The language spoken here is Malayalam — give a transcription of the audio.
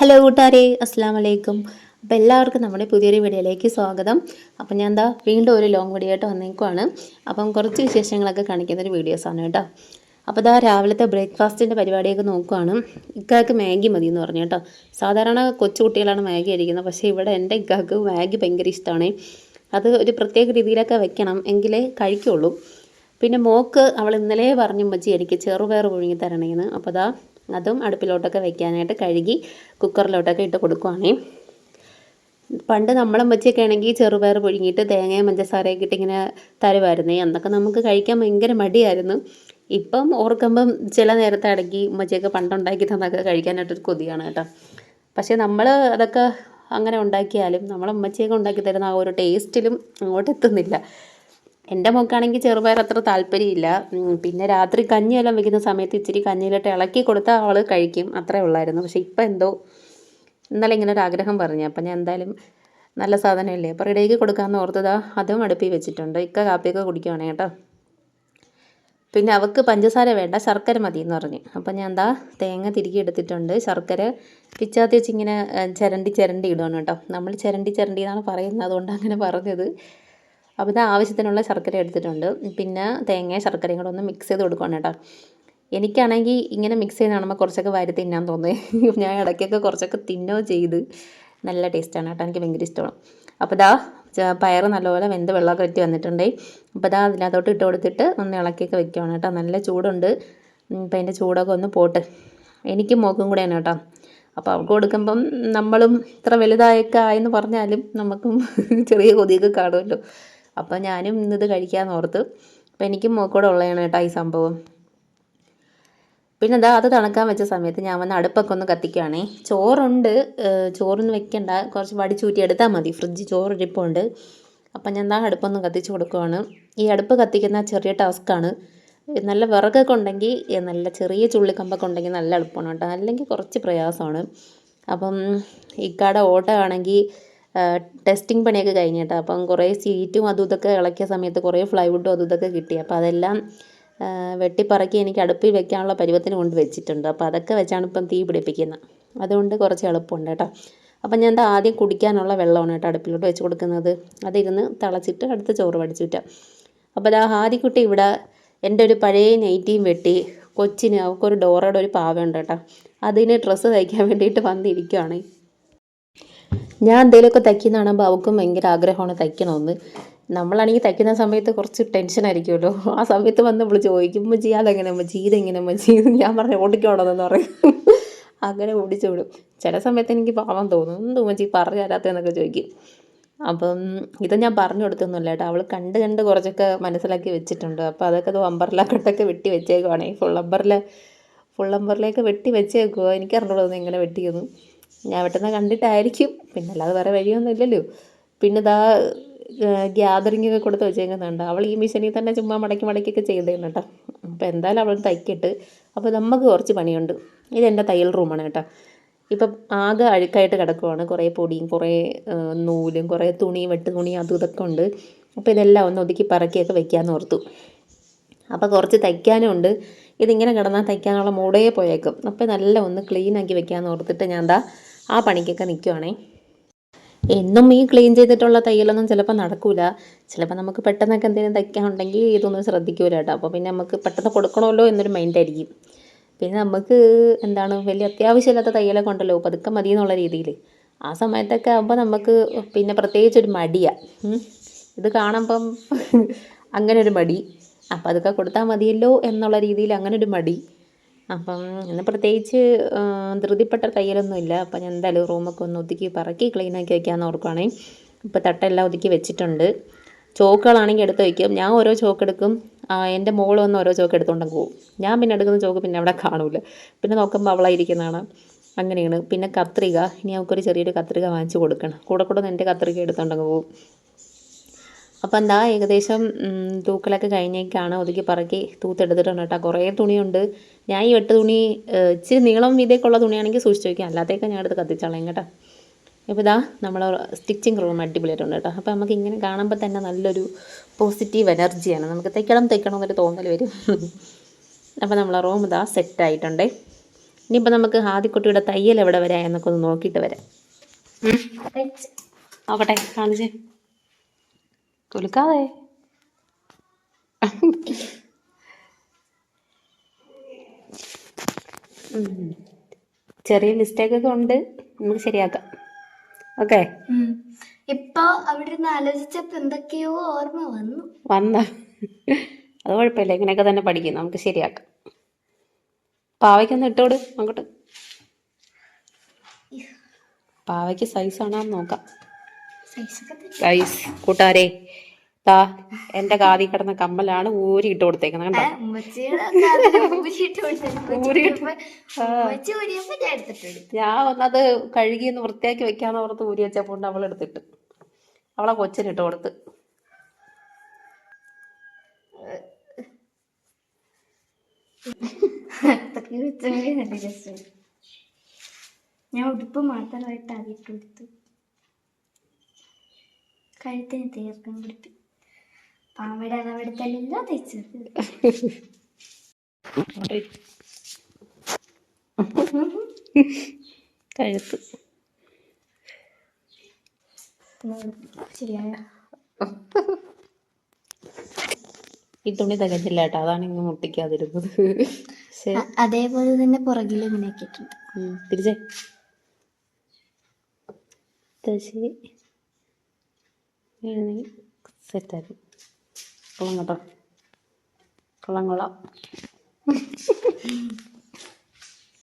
ഹലോ കൂട്ടുകാരെ. അസ്സാം വലൈക്കും അപ്പോൾ എല്ലാവർക്കും നമ്മുടെ പുതിയൊരു വീഡിയോയിലേക്ക് സ്വാഗതം. അപ്പം ഞാൻ എന്താ വീണ്ടും ഒരു ലോങ് വീഡിയോ ആയിട്ട് വന്നേക്കുവാണ്. അപ്പം കുറച്ച് വിശേഷങ്ങളൊക്കെ കാണിക്കുന്ന ഒരു വീഡിയോസാണ് കേട്ടോ. അപ്പോൾ ഇതാ രാവിലത്തെ ബ്രേക്ക്ഫാസ്റ്റിന്റെ പരിപാടിയൊക്കെ നോക്കുവാണ്. ഇക്കാക്ക് മാഗി മതി എന്ന് പറഞ്ഞു കേട്ടോ. സാധാരണ കൊച്ചു കുട്ടികളാണ് മാഗി അടിക്കുന്നത് പക്ഷേ ഇവിടെ എന്റെ ഇക്കാക്ക് മാഗി ഭയങ്കര ഇഷ്ടമാണ് അത് ഒരു പ്രത്യേക രീതിയിലൊക്കെ വെക്കണം എങ്കിലേ കഴിക്കുള്ളൂ. പിന്നെ മോക്ക് അവൾ ഇന്നലെ പറഞ്ഞു മച്ചി എനിക്ക് ചെറുപയർ പുഴുങ്ങി തരണേന്ന്. അപ്പോൾ അതാ അതും അടുപ്പിലോട്ടൊക്കെ വെക്കാനായിട്ട് കഴുകി കുക്കറിലോട്ടൊക്കെ ഇട്ട് കൊടുക്കുവാണേ. പണ്ട് നമ്മളെ മച്ചൊക്കെ ആണെങ്കിൽ ചെറുപയർ പുഴുങ്ങിയിട്ട് തേങ്ങയും പഞ്ചസാരയൊക്കെ ഇട്ട് ഇങ്ങനെ തരുമായിരുന്നേ. അന്നൊക്കെ നമുക്ക് കഴിക്കാൻ ഭയങ്കര മടിയായിരുന്നു. ഇപ്പം ഓർക്കുമ്പം ചില നേരത്തെ അടങ്ങി ഉമ്മച്ചിയൊക്കെ പണ്ടുണ്ടാക്കി തന്നൊക്കെ കഴിക്കാനായിട്ടൊരു കൊതിയാണ് കേട്ടോ. പക്ഷേ നമ്മൾ അതൊക്കെ അങ്ങനെ ഉണ്ടാക്കിയാലും നമ്മളെ ഉമ്മച്ചിയൊക്കെ ഉണ്ടാക്കി തരുന്ന ആ ഒരു ടേസ്റ്റിലും അങ്ങോട്ട് എത്തുന്നില്ല എന്റെ മോക്കാണെങ്കിൽ ചെറുപയർ അത്ര താല്പര്യമില്ല. പിന്നെ രാത്രി കഞ്ഞിയെല്ലാം വെക്കുന്ന സമയത്ത് ഇച്ചിരി കഞ്ഞിയിലിട്ട് ഇളക്കി കൊടുത്താൽ അവൾ കഴിക്കും. അത്രേ ഉള്ളായിരുന്നു. പക്ഷേ ഇപ്പം എന്തോ ഇന്നലെ ഇങ്ങനെ ഒരു ആഗ്രഹം പറഞ്ഞു. അപ്പം ഞാൻ എന്തായാലും നല്ല സാധനമല്ലേ? അപ്പോൾ റെഡിയാക്കി കൊടുക്കാമെന്ന് ഓർത്തതാ അതും അടുപ്പിൽ വെച്ചിട്ടുണ്ട്. ഇക്ക കാപ്പിയൊക്കെ കുടിക്കുവാണേ കേട്ടോ. പിന്നെ അവൾക്ക് പഞ്ചസാര വേണ്ട ശർക്കര മതി എന്ന് പറഞ്ഞു. അപ്പം ഞാൻ എന്താ തേങ്ങ തിരികെ എടുത്തിട്ടുണ്ട്. ശർക്കര പിച്ചാത്തി വെച്ചിങ്ങനെ ചിരണ്ടി ചിരണ്ടി ഇടുകയാണ് കേട്ടോ. നമ്മൾ ചിരണ്ടി ചിരണ്ടി എന്നാണ് പറയുന്നത്. അതുകൊണ്ട് അങ്ങനെ പറഞ്ഞത്. അപ്പോൾ ഇത് ആവശ്യത്തിനുള്ള ശർക്കര എടുത്തിട്ടുണ്ട്. പിന്നെ തേങ്ങ ശർക്കരയും കൂടെ ഒന്ന് മിക്സ് ചെയ്ത് കൊടുക്കുകയാണ് കേട്ടോ. എനിക്കാണെങ്കിൽ ഇങ്ങനെ മിക്സ് ചെയ്ത് കാണുമ്പോൾ കുറച്ചൊക്കെ വാരി തിന്നാൻ തോന്നി ഞാൻ ഇടയ്ക്കൊക്കെ കുറച്ചൊക്കെ തിന്നോ ചെയ്ത്. നല്ല ടേസ്റ്റാണ് കേട്ടോ. എനിക്ക് ഭയങ്കര ഇഷ്ടമാണ്. അപ്പോൾ ഇതാ പയർ നല്ലപോലെ വെന്ത് വെള്ളമൊക്കെ വറ്റി വന്നിട്ടുണ്ടേ. അപ്പോൾ ഇതാ അതിനകത്തോട്ട് ഇട്ട് കൊടുത്തിട്ട് ഒന്ന് ഇളക്കിയൊക്കെ വെക്കുകയാണ് കേട്ടോ. നല്ല ചൂടുണ്ട്. ഇപ്പം അതിന്റെ ചൂടൊക്കെ ഒന്ന് പോട്ട്. എനിക്ക് മോക്കും കൂടെയാണ് കേട്ടോ. അപ്പോൾ അവൾക്ക് കൊടുക്കുമ്പം നമ്മളും ഇത്ര വലുതായൊക്കെ ആയെന്ന് പറഞ്ഞാലും നമുക്കും ചെറിയ കൊതിയൊക്കെ കാണുമല്ലോ. അപ്പോൾ ഞാനും ഇന്നിത് കഴിക്കാമെന്ന് ഓർത്ത് അപ്പോൾ എനിക്കും മോക്കൂടെ ഉള്ളതാണ് കേട്ടോ ഈ സംഭവം. പിന്നെ എന്താ അത് തണുക്കാൻ വെച്ച സമയത്ത് ഞാൻ വന്ന് അടുപ്പൊക്കെ ഒന്ന് കത്തിക്കുകയാണേ ചോറുണ്ട് ചോറൊന്നും വെക്കണ്ട. കുറച്ച് വടിച്ചൂറ്റി എടുത്താൽ മതി. ഫ്രിഡ്ജ് ചോറ് ഇരിപ്പുണ്ട്. അപ്പം ഞാൻ എന്താ അടുപ്പൊന്ന് കത്തിച്ച് കൊടുക്കുവാണ്. ഈ അടുപ്പ് കത്തിക്കുന്ന ചെറിയ ടാസ്ക്കാണ് നല്ല വിറകൊക്കെ ഉണ്ടെങ്കിൽ നല്ല ചെറിയ ചുള്ളിക്കമ്പൊക്കെ ഉണ്ടെങ്കിൽ നല്ല എളുപ്പമാണ് കേട്ടോ. അല്ലെങ്കിൽ കുറച്ച് പ്രയാസമാണ്. അപ്പം ഇക്കാടെ ഓട്ടോ ആണെങ്കിൽ ടെസ്റ്റിംഗ് പണിയൊക്കെ കഴിഞ്ഞ് കേട്ടോ അപ്പം കുറേ സീറ്റും അതും ഇതൊക്കെ ഇളക്കിയ സമയത്ത് കുറേ ഫ്ലൈവുഡും അതും ഇതൊക്കെ കിട്ടി. അപ്പോൾ അതെല്ലാം വെട്ടിപ്പറക്കി എനിക്ക് അടുപ്പിൽ വെക്കാനുള്ള പരുവത്തിന് കൊണ്ട് വെച്ചിട്ടുണ്ട്. അപ്പോൾ അതൊക്കെ വെച്ചാണ് ഇപ്പം തീ പിടിപ്പിക്കുന്നത് അതുകൊണ്ട് കുറച്ച് എളുപ്പമുണ്ട് കേട്ടോ. അപ്പം ഞാൻ എന്താ ആദ്യം കുടിക്കാനുള്ള വെള്ളമാണ് കേട്ടോ അടുപ്പിലോട്ട് വെച്ച് കൊടുക്കുന്നത്. അതിരുന്ന് തിളച്ചിട്ട് അടുത്ത ചോറ് വടിച്ചുറ്റാം അപ്പോൾ അതാ ആദ്യക്കുട്ടി ഇവിടെ എന്റെ ഒരു പഴയ നൈറ്റിയും വെട്ടി കൊച്ചിന് അവൾക്കൊരു ഡോറയുടെ ഒരു പാവയുണ്ട് കേട്ടോ. അതിന് ഡ്രസ്സ് തയ്ക്കാൻ വേണ്ടിയിട്ട് വന്നിരിക്കുകയാണ് ഞാൻ എന്തെങ്കിലുമൊക്കെ തയ്ക്കുന്ന കാണുമ്പോൾ അവൾക്കും ഭയങ്കര ആഗ്രഹമാണ് തയ്ക്കണമെന്ന് നമ്മളാണെങ്കിൽ തയ്ക്കുന്ന സമയത്ത് കുറച്ച് ടെൻഷൻ ആയിരിക്കുമല്ലോ. ആ സമയത്ത് വന്ന് നമ്മൾ ചോദിക്കും ഉമ്മച്ചി അതെങ്ങനെ ഉമ്മച്ചി? ഇതെങ്ങനെ ഉമ്മച്ചി? ഞാൻ പറഞ്ഞ ഓടിക്കണമെന്ന് പറയും. അങ്ങനെ ഓടിച്ചു വിടും. ചില സമയത്ത് എനിക്ക് പാവം തോന്നും. എന്ത് ഉമ്മച്ചി പറഞ്ഞു തരാത്തതെന്നൊക്കെ ചോദിക്കും. അപ്പം ഇത് ഞാൻ പറഞ്ഞു കൊടുത്തൊന്നുമില്ല കേട്ടോ. അവൾ കണ്ട് കണ്ട് കുറച്ചൊക്കെ മനസ്സിലാക്കി വെച്ചിട്ടുണ്ട്. അപ്പോൾ അതൊക്കെ അത് അമ്പർല കട്ടൊക്കെ വെട്ടി വെച്ചേക്കുവാണേ. ഫുൾ അമ്പറിലെ ഫുൾ അമ്പറിലേക്ക് വെട്ടി വെച്ചേക്കുവോ. എനിക്ക് അറിഞ്ഞോളൂ എങ്ങനെ വെട്ടിയെന്ന്. ഞാൻ വെട്ടുന്ന കണ്ടിട്ടായിരിക്കും. പിന്നെ അല്ലാതെ വേറെ വഴിയൊന്നും ഇല്ലല്ലോ പിന്നെ ഇതാ ഗ്യാതറിംഗ് ഒക്കെ കൊടുത്ത് വെച്ചേക്കുന്നുണ്ട് അവൾ ഈ മിഷനിൽ തന്നെ ചുമ്മാ മടക്കി മടക്കിയൊക്കെ ചെയ്തേന്ന് കേട്ടോ. അപ്പോൾ എന്തായാലും അവൾ തയ്ക്കിട്ട്. അപ്പോൾ നമുക്ക് കുറച്ച് പണിയുണ്ട്. ഇതെന്റെ തയ്യൽ റൂമാണ് കേട്ടോ. ഇപ്പം ആകെ അഴുക്കായിട്ട് കിടക്കുവാണ്. കുറേ പൊടിയും കുറേ നൂലും കുറേ തുണി വെട്ട് തുണി അതും ഇതൊക്കെ ഉണ്ട്. അപ്പോൾ ഇതെല്ലാം ഒന്ന് ഒതുക്കി പറക്കിയൊക്കെ വെക്കാമെന്ന് ഓർത്തു. അപ്പോൾ കുറച്ച് തയ്ക്കാനും ഉണ്ട് ഇതിങ്ങനെ കിടന്നാൽ തയ്ക്കാനുള്ള മൂടേ പോയേക്കും. അപ്പോൾ നല്ല ഒന്ന് ക്ലീനാക്കി വെക്കാമെന്ന് ഓർത്തിട്ട് ഞാൻ എന്താ ആ പണിക്കൊക്കെ നിൽക്കുവാണേ എന്നും ഈ ക്ലീൻ ചെയ്തിട്ടുള്ള തയ്യലൊന്നും ചിലപ്പോൾ നടക്കില്ല ചിലപ്പോൾ നമുക്ക് പെട്ടെന്നൊക്കെ എന്തെങ്കിലും തയ്ക്കാനുണ്ടെങ്കിൽ ഇതൊന്നും ശ്രദ്ധിക്കൂല കേട്ടോ. അപ്പോൾ പിന്നെ നമുക്ക് പെട്ടെന്ന് കൊടുക്കണമല്ലോ എന്നൊരു മൈൻഡായിരിക്കും പിന്നെ നമുക്ക് എന്താണ് വലിയ അത്യാവശ്യമില്ലാത്ത തയ്യലൊക്കെ ഉണ്ടല്ലോ. പതുക്കെ മതി എന്നുള്ള രീതിയിൽ ആ സമയത്തൊക്കെ ആകുമ്പോൾ നമുക്ക് പിന്നെ പ്രത്യേകിച്ച് ഒരു മടിയാണ് ഇത് കാണുമ്പം അങ്ങനെ ഒരു മടി. അപ്പം അതൊക്കെ കൊടുത്താൽ മതിയല്ലോ എന്നുള്ള രീതിയിൽ അങ്ങനെ ഒരു മടി. അപ്പം ഇന്ന് പ്രത്യേകിച്ച് ധൃതിപ്പെട്ട തയ്യലൊന്നുമില്ല അപ്പം ഞാൻ എന്തായാലും റൂമൊക്കെ ഒന്ന് ഒതുക്കി പറക്കി ക്ലീനാക്കി വയ്ക്കാമെന്ന് ഓർക്കുവാണേ. ഇപ്പോൾ തട്ടെല്ലാം ഒതുക്കി വെച്ചിട്ടുണ്ട്. ചോക്കുകളാണെങ്കിൽ എടുത്ത് വയ്ക്കും ഞാൻ ഓരോ ചോക്ക് എടുക്കും. എന്റെ മോൾ വന്ന് ഓരോ ചോക്ക് എടുത്തുകൊണ്ടങ്ങ് പോകും. ഞാൻ പിന്നെ എടുക്കുന്ന ചോക്ക് പിന്നെ അവിടെ കാണൂല. പിന്നെ നോക്കുമ്പോൾ അവളായിരിക്കുന്നതാണ്. അങ്ങനെയാണ്. പിന്നെ കത്രിക. ഇനി അവൾക്കൊരു ചെറിയൊരു കത്രിക വാങ്ങിച്ച് കൊടുക്കണം. കൂടെ കൂടെ എന്റെ കത്രിക എടുത്തുകൊണ്ടങ്ങ് പോകും. അപ്പം എന്താ ഏകദേശം തൂക്കലൊക്കെ കഴിഞ്ഞേക്കാണ്. ഒതുക്കി പറക്കി തൂത്തെടുത്തിട്ടുണ്ട് കേട്ടോ. കുറേ തുണിയുണ്ട്. ഞാൻ ഈ വെട്ട് തുണി ഇച്ചിരി നീളം വീതിയൊക്കെ ഉള്ള തുണിയാണെങ്കിൽ സൂക്ഷിച്ച് വയ്ക്കാം അല്ലാത്തേക്ക് ഞാൻ എടുത്ത് കത്തിച്ചോളാം കേട്ടോ. ഇപ്പോൾ ഇതാ നമ്മൾ സ്റ്റിച്ചിങ് റൂം അടിപൊളിയായിട്ടുണ്ട് കേട്ടോ. അപ്പോൾ നമുക്ക് ഇങ്ങനെ കാണുമ്പോൾ തന്നെ നല്ലൊരു പോസിറ്റീവ് എനർജിയാണ്. നമുക്ക് തയ്ക്കണം തയ്ക്കണം എന്നൊരു തോന്നൽ വരും. അപ്പോൾ നമ്മളെ റൂം ഇതാ സെറ്റായിട്ടുണ്ടേ. ഇനിയിപ്പോൾ നമുക്ക് ആദ്യക്കുട്ടിയുടെ തയ്യൽ എവിടെ വരാം എന്നൊക്കെ ഒന്ന് നോക്കിയിട്ട് വരാം. നോക്കട്ടെ കാണിച്ചേ. കുലുക്കാതെ. ചെറിയ മിസ്റ്റേക്ക് ഒക്കെ ഉണ്ട്. നമുക്ക് ശരിയാക്കാം. ഓക്കെ. ഇപ്പൊ അവിടെ നിന്ന് ആലോചിച്ചപ്പോ എന്തൊക്കെയോ ഓർമ്മ വന്നു. വന്ന. അത് കുഴപ്പമില്ല. ഇങ്ങനെയൊക്കെ തന്നെ പഠിക്കും. നമുക്ക് ശരിയാക്കാം. പാവയ്ക്കൊന്ന് ഇട്ടോട്. അങ്ങോട്ട്. പാവയ്ക്ക് സൈസ് ആണോ നോക്കാം. സൈസ് കൂട്ടുകാരെ താ എന്റെ കാതി കിടന്ന കമ്മലാണ് ഊരി ഇട്ട് കൊടുത്തേക്കുന്നത് കണ്ടോ? കൊടുത്തു. ഞാൻ വന്നത് കഴുകി ഒന്ന് വൃത്തിയാക്കി വെക്കാന്ന് ഓർത്ത് ഊരി വെച്ചപ്പോൾ അവൾ എടുത്തിട്ട്. അവളെ കൊടുത്ത്. വെച്ചെങ്കിൽ നല്ല രസമായി ഞാൻ ഉടുപ്പ് മാത്രമായിട്ട് അതിട്ട് കൊടുത്തു. കഴുത്തിന് തീർക്കാൻ കിട്ടി പാമ്പടെ അളവെടുത്തല്ല തയ്ച്ചു. കഴുത്ത്. ശരിയായ? ഈ തുണി തികച്ചില്ല കേട്ടോ അതാണ് ഇങ്ങനെ മുട്ടിക്കാതിരുന്നത്. അതേപോലെ തന്നെ പുറകിൽ ഇങ്ങനെ ആക്കിയിട്ടുണ്ട് തിരിച്ചേ. ഇത് ശരി സെറ്റാക്കി. കൊള്ളാം കേട്ടോ. കൊള്ളാം കൊള്ളാം.